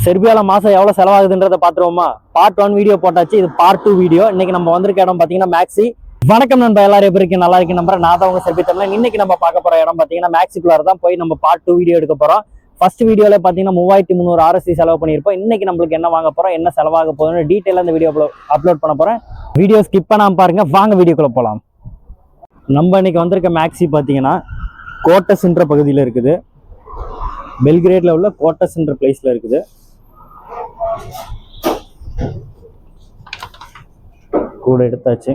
செர்பியாவில் மாதம் எவ்வளோ செலவாகுதுன்றத பார்த்துருவோமா? பார்ட் ஒன் வீடியோ போட்டாச்சு இது பார்ட் டூ வீடியோ இன்னைக்கு நம்ம வந்திருக்க இடம் பார்த்தீங்கன்னா மேக்ஸி வணக்கம் நண்பா எல்லாரும் எப்படி இருக்கீங்க? நல்லா இருக்கு நம்பர் நான் தான் உங்க செர்பி தமிழ் இன்னைக்கு நம்ம பார்க்க போகிற இடம் பார்த்தீங்கன்னா மேக்ஸிக்குள்ளார தான் போய் நம்ம பார்ட் டூ வீடியோ எடுக்க போகிறோம் ஃபர்ஸ்ட் வீடியோவில் பார்த்தீங்கன்னா மூவாயிரத்தி முந்நூறு ஆர்எஸ்சி செலவு பண்ணியிருப்போம். இன்றைக்கி நம்மளுக்கு என்ன வாங்க போகிறோம் என்ன செலவாக போகுதுன்னு டீட்டெயிலாக இந்த வீடியோ அப்லோட் பண்ண போகிறேன் வீடியோ ஸ்கிப் பண்ணாமல் பாருங்கள் வாங்க வீடியோக்குள்ளே போகலாம் நம்ம இன்றைக்கி வந்திருக்க மேக்ஸி பார்த்தீங்கன்னா கோட்டஸ்ன்ற பகுதியில் இருக்குது. பெல்கிரேட்ல உள்ள கோட்டஸ்ன்ற பிளேஸில் இருக்குது. கூட எடுத்தாச்சு.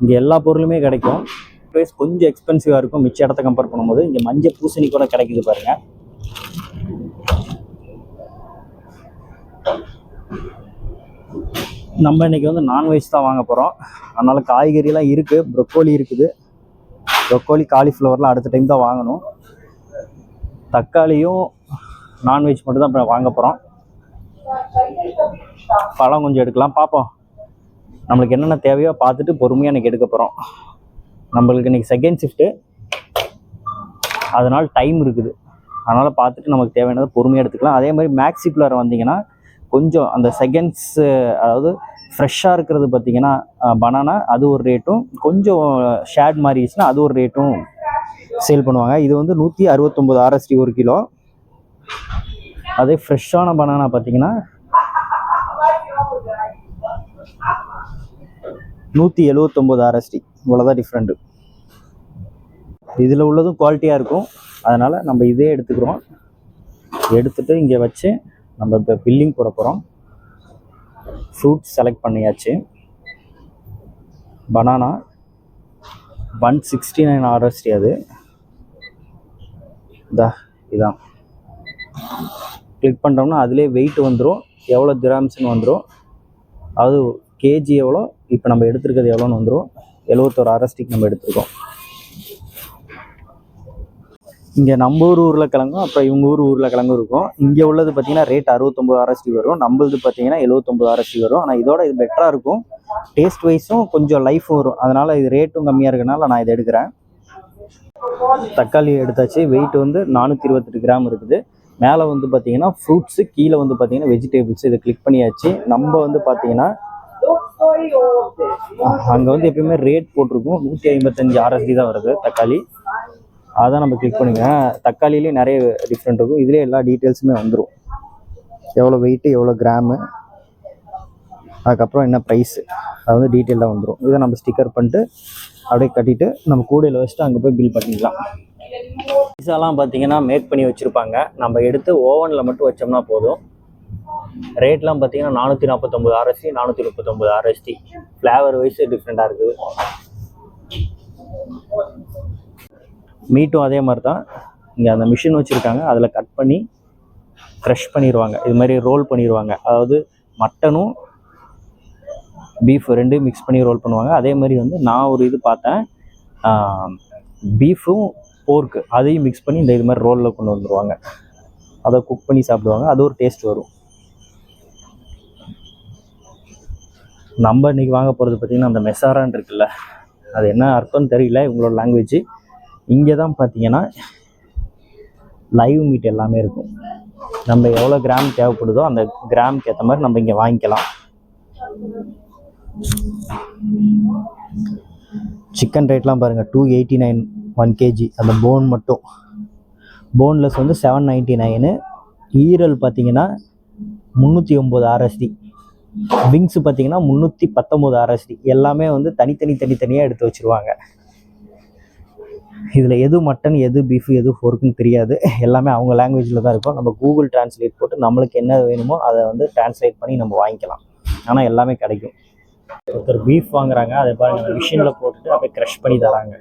இங்கே எல்லா பொருளுமே கிடைக்கும். ப்ரைஸ் கொஞ்சம் எக்ஸ்பென்சிவாக இருக்கும். மிச்ச இடத்த கம்பேர் பண்ணும்போது இங்கே மஞ்சள் பூசணி கூட கிடைக்குது பாருங்கள் நம்ம இன்னைக்கு வந்து நான்வெஜ் தான் வாங்க போகிறோம் அதனால் காய்கறிலாம் இருக்குது ப்ரொக்கோலி இருக்குது. ப்ரொக்கோலி காலிஃப்ளவர்லாம் அடுத்த டைம் தான் வாங்கணும். தக்காளியும் நான்வெஜ் மட்டும் தான் இப்போ வாங்க போகிறோம் பழம் கொஞ்சம் எடுக்கலாம். பார்ப்போம் நம்மளுக்கு என்னென்ன தேவையோ பார்த்துட்டு பொறுமையாக இன்னைக்கு எடுக்க போகிறோம் நம்மளுக்கு இன்றைக்கி செகண்ட் ஷிஃப்ட்டு அதனால் டைம் இருக்குது. அதனால் பார்த்துட்டு நமக்கு தேவையானதை பொறுமையாக எடுத்துக்கலாம். அதே மாதிரி மேக்ஸிக்குள்ளார வந்தீங்கன்னா கொஞ்சம் அந்த செகண்ட்ஸு அதாவது ஃப்ரெஷ்ஷாக இருக்கிறது பார்த்தீங்கன்னா பனானா அது ஒரு ரேட்டும் கொஞ்சம் ஷேட் மாதிரி இருந்துச்சுன்னா அது ஒரு ரேட்டும் சேல் பண்ணுவாங்க. இது வந்து நூற்றி அறுபத்தொம்போது ஆர்எஸ்டி ஒரு கிலோ. அதே ஃப்ரெஷ்ஷான பனானா பார்த்தீங்கன்னா நூற்றி எழுவத்தொம்போது ஆர்எஸ்டி இவ்வளோதான் டிஃப்ரெண்ட்டு இதில் உள்ளதும் குவாலிட்டியாக இருக்கும். அதனால் நம்ம இதே எடுத்துக்கிறோம். எடுத்துட்டு இங்கே வச்சு நம்ம இப்போ பில்லிங் போட போகிறோம் ஃப்ரூட்ஸ் செலக்ட் பண்ணியாச்சு. Banana one sixty nine RST அது. இதா இதான். கிளிக் பண்ணிட்டோம்னா அதிலே வெயிட் வந்துடும் எவ்வளோ கிராம்ஸ்னு வந்துடும் அது கேஜி எவ்வளோ? இப்போ நம்ம எடுத்துருக்கிறது எவ்வளோன்னு வந்துடும் எழுவத்தோரு ஆர்எஸ்டிக்கு நம்ம எடுத்துருக்கோம். இங்கே நம்ம ஊர் உருளைக்கிழங்கும் அப்புறம் இவங்க ஊர் உருளைக்கிழங்கும் இருக்கும். இங்கே உள்ளது பார்த்தீங்கன்னா ரேட் அறுபத்தொம்பது ஆர்எஸ்டி வரும். நம்மளது பார்த்தீங்கன்னா எழுவத்தொம்பது ஆர்எஸ்டி வரும். ஆனால் இதோட இது பெட்டராக இருக்கும். டேஸ்ட் வைஸும் கொஞ்சம் லைஃப் வரும். அதனால் இது ரேட்டும் கம்மியாக இருக்கனால நான் இதை எடுக்கிறேன். தக்காளி எடுத்தாச்சு. வெயிட் வந்து நானூற்றி இருபத்தெட்டு கிராம் இருக்குது. மேலே வந்து பார்த்தீங்கன்னா ஃப்ரூட்ஸு கீழே வந்து பார்த்தீங்கன்னா வெஜிடபிள்ஸ் இதை கிளிக் பண்ணியாச்சு. நம்ம வந்து பார்த்தீங்கன்னா அங்கே வந்து எப்பயுமே ரேட் போட்டிருக்கும். நூற்றி ஐம்பத்தஞ்சு ஆர்எஸ்டி தான் வருது தக்காளி. அதான் நம்ம கிளிக் பண்ணுங்க தக்காளிலேயே நிறைய டிஃப்ரெண்ட் இருக்கும். இதுலேயே எல்லா டீட்டெயில்ஸுமே வந்துடும் எவ்வளோ வெயிட்டு எவ்வளோ கிராமு அதுக்கப்புறம் என்ன ப்ரைஸு அது வந்து டீட்டெயிலாக வந்துடும் இதை நம்ம ஸ்டிக்கர் பண்ணிட்டு அப்படியே கட்டிட்டு நம்ம கூடையில் வச்சுட்டு அங்கே போய் பில் பண்ணிக்கலாம். பீஸாலாம் பார்த்தீங்கன்னா மேக் பண்ணி வச்சுருப்பாங்க. நம்ம எடுத்து ஓவனில் மட்டும் வச்சோம்னா போதும். ரேட்லாம் பார்த்தீங்கன்னா நானூற்றி நாற்பத்தொம்பது ஆர்எஸ்டி நானூற்றி முப்பத்தொம்பது ஆர்எஸ்டி ஃப்ளேவர் வைஸ் டிஃப்ரெண்ட்டாக இருக்குது. மீட்டும் அதே மாதிரி தான் இங்கே அந்த மிஷின் வச்சுருக்காங்க. அதில் கட் பண்ணி க்ரஷ் பண்ணிடுவாங்க இது மாதிரி ரோல் பண்ணிடுவாங்க அதாவது மட்டனும் பீஃப் ரெண்டும் மிக்ஸ் பண்ணி ரோல் பண்ணுவாங்க. அதே மாதிரி வந்து நான் ஒரு இது பார்த்தேன். பீஃபும் போர்க்கு அதையும் மிக்ஸ் பண்ணி இந்த இது மாதிரி ரோலில் கொண்டு வந்துடுவாங்க அதை குக் பண்ணி சாப்பிடுவாங்க. அது ஒரு டேஸ்ட் வரும். நம்ம இன்னைக்கு வாங்க போகிறது பார்த்திங்கன்னா அந்த மெசாரான் இருக்குல்ல அது என்ன அர்த்தம்னு தெரியல இவங்களோட லாங்குவேஜ் இங்கே தான் பார்த்தீங்கன்னா லைவ் மீட் எல்லாமே இருக்கும். நம்ம எவ்வளோ கிராம் தேவைப்படுதோ அந்த கிராமுக்கு ஏற்ற மாதிரி நம்ம இங்கே வாங்கிக்கலாம். சிக்கன் ரேட்லாம் பாருங்கள் two eighty nine one KG அந்த போன் மட்டும். போன்லெஸ் வந்து செவன் நைன்ட்டி நைனு ஈரல் பார்த்தீங்கன்னா முந்நூற்றி ஒம்பது ஆர்எஸ்டி விங்ஸ் பார்த்தீங்கன்னா முந்நூற்றி பத்தொம்போது ஆர்எஸ்டி எல்லாமே வந்து தனித்தனி தனித்தனியாக எடுத்து வச்சுருவாங்க. இதில் எது மட்டன் எது பீஃப் எது ஃபோர்க்குன்னு தெரியாது. எல்லாமே அவங்க லாங்குவேஜில் தான் இருக்கும். நம்ம கூகுள் டிரான்ஸ்லேட் போட்டு நம்மளுக்கு என்ன வேணுமோ அதை வந்து டிரான்ஸ்லேட் பண்ணி நம்ம வாங்கிக்கலாம். ஆனால் எல்லாமே கிடைக்கும். ஒருத்தர் பீஃப் வாங்குறாங்க அதை பாருங்க மிஷினில் போட்டுட்டு அப்படியே க்ரஷ் பண்ணி தராங்க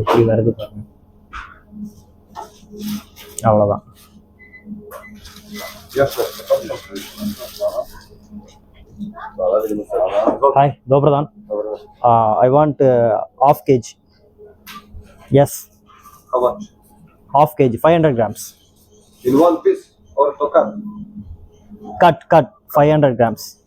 எப்படி வருது பாருங்க அவ்வளோதான் I want uh, half kg. Yes, How much? half kg, 500 grams. In one piece or to cut? Cut, cut, 500 grams.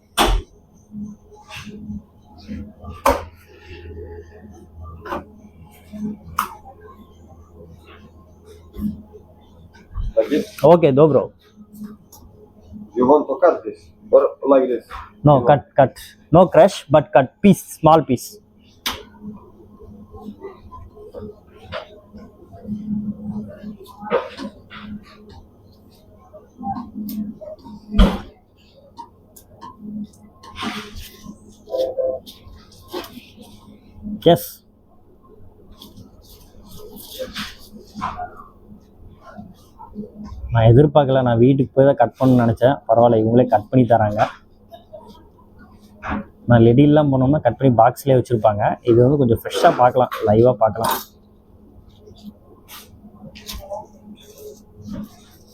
Like this? Okay, dobro. You want to cut this or like this? No, You cut, cut. No crush, but cut piece, small piece. Yes நான் எதிர்பார்க்கல நான் வீட்டுக்கு போய் தான் cut பண்ணணும்னு நினச்சேன். பரவாயில்ல இவங்களே கட் பண்ணி தராங்க. நான் லெடிலாம் போனோம்னா கட் பண்ணி பாக்ஸ்லேயே வச்சுருப்பாங்க. இது வந்து கொஞ்சம் ஃப்ரெஷ்ஷாக பார்க்கலாம். லைவாக பார்க்கலாம்.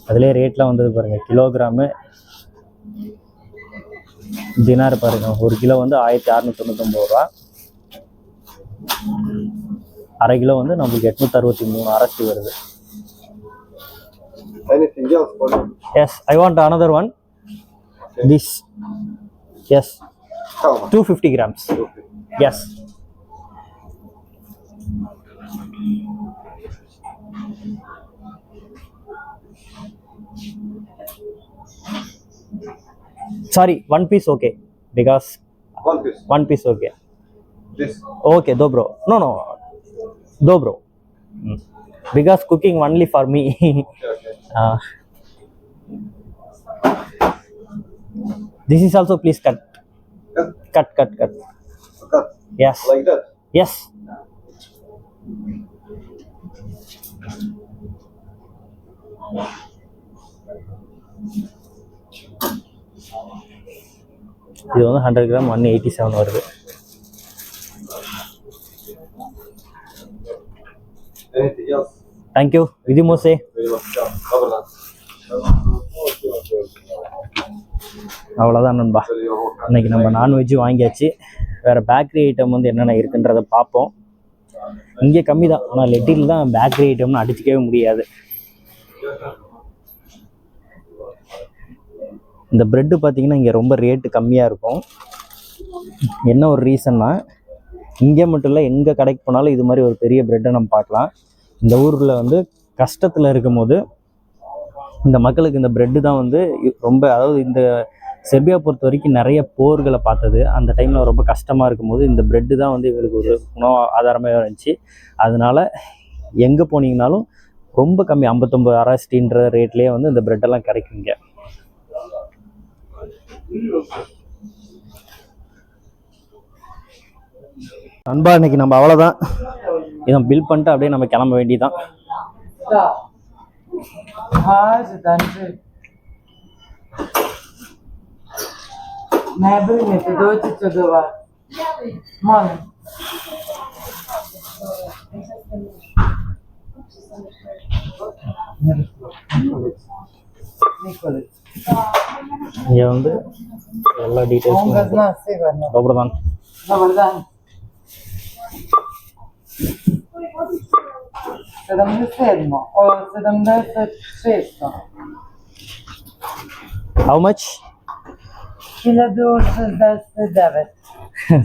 அதிலே ரேட்லாம் வந்தது பாருங்கள் கிலோகிராமு தினார் பாருங்கள் ஒரு கிலோ வந்து ஆயிரத்தி அறநூற்றி தொண்ணூத்தொம்பது ரூபா. அரை கிலோ வந்து நம்மளுக்கு அறுபத்தி மூணு அரசி வருது? Yes I want another one this yes? Two fifty grams. Yes sorry one piece okay because. One piece okay. Okay though bro no no though bro because cooking only for me. This is also please cut Cut. Cut cut cut Cut. Yes. Yes இது வந்து hundred gram one eighty seven வருது. Thank you விதி மோசே அவ்வளோதான் நண்பா. இன்னைக்கு நம்ம non veg வாங்கியாச்சு. வேறு பேக்கரி ஐட்டம் வந்து என்னென்ன இருக்குன்றதை பார்ப்போம். இங்கே கம்மி தான் ஆனால் லெட்டில் தான் பேக்கரி ஐட்டம்னு அடிச்சிக்கவே முடியாது. இந்த ப்ரெட்டு பார்த்தீங்கன்னா இங்கே ரொம்ப ரேட்டு கம்மியாக இருக்கும். என்ன ஒரு ரீசன்னா இங்கே மட்டும் இல்லை எங்கே கடைக்கு போனாலும் இது மாதிரி ஒரு பெரிய ப்ரெட்டை நம்ம பார்க்கலாம். இந்த ஊரில் வந்து கஷ்டத்தில் இருக்கும்போது இந்த மக்களுக்கு இந்த ப்ரெட்டு தான் வந்து ரொம்ப அதாவது இந்த செர்பியா பொறுத்த வரைக்கும் நிறைய போர்களை பார்த்தது. அந்த டைமில் ரொம்ப கஷ்டமாக இருக்கும்போது இந்த ப்ரெட்டு தான் வந்து இவங்களுக்கு ஒரு உணவு ஆதாரமாக இருந்துச்சு. அதனால எங்கே போனீங்கனாலும் ரொம்ப கம்மி ஐம்பத்தொம்பது அரஸ்டின்ற ரேட்லேயே வந்து இந்த பிரெட்டெல்லாம் கிடைக்குங்க. நண்பா இன்னைக்கு நம்ம அவ்வளோதான் இதை பில் பண்ணிட்டு அப்படியே நம்ம கிளம்ப வேண்டியதான். இங்கே வந்து எல்லா டீட்டெயில்ஸும் zna 77. O 76. how much? 1069.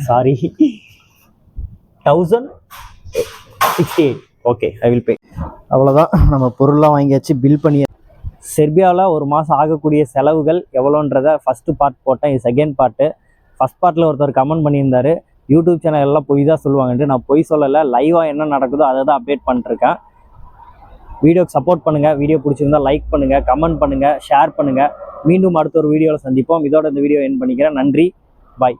Sorry thousand sixty eight okay I will pay அவ்வளோதான் நம்ம பொருள்லாம் வாங்கியாச்சு பில் பண்ணி. செர்பியாவில் ஒரு மாதம் ஆகக்கூடிய செலவுகள் எவ்வளோன்றத ஃபஸ்ட்டு பார்ட் போட்டேன். இது செகண்ட் பார்ட்டு ஃபஸ்ட் பார்ட்டில் ஒருத்தர் கமெண்ட் பண்ணியிருந்தாரு. யூடியூப் சேனல் எல்லாம் பொய் தான் சொல்லுவாங்கன்ட்டு நான் பொய் சொல்லலை. லைவாக என்ன நடக்குதோ அதை தான் அப்டேட் பண்ணிட்டுருக்கேன். வீடியோக்கு சப்போர்ட் பண்ணுங்கள் வீடியோ பிடிச்சிருந்தா லைக் பண்ணுங்கள் கமெண்ட் பண்ணுங்கள் ஷேர் பண்ணுங்கள் மீண்டும் அடுத்த ஒரு வீடியோவில் சந்திப்போம். இதோட இந்த வீடியோ என் பண்ணிக்கிறேன். நன்றி. பாய்